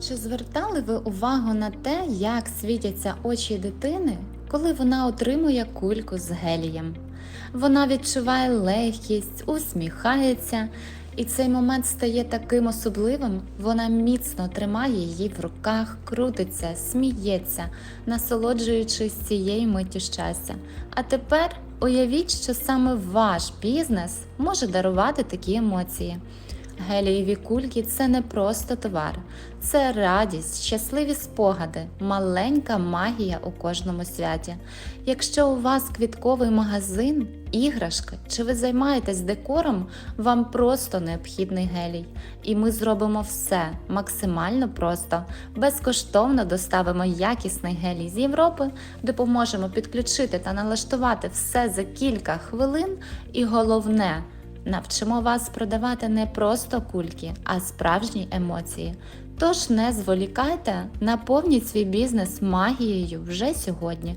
Чи звертали ви увагу на те, як світяться очі дитини, коли вона отримує кульку з гелієм? Вона відчуває легкість, усміхається, і цей момент стає таким особливим. Вона міцно тримає її в руках, крутиться, сміється, насолоджуючись цією миттю щастя. А тепер уявіть, що саме ваш бізнес може дарувати такі емоції. Гелієві кульки це не просто товар, це радість, щасливі спогади, маленька магія у кожному святі. Якщо у вас квітковий магазин, іграшки чи ви займаєтесь декором, вам просто необхідний гелій. І ми зробимо все максимально просто, безкоштовно доставимо якісний гелій з Європи, допоможемо підключити та налаштувати все за кілька хвилин. І головне. Навчимо вас продавати не просто кульки, а справжні емоції. Тож не зволікайте, наповніть свій бізнес магією вже сьогодні.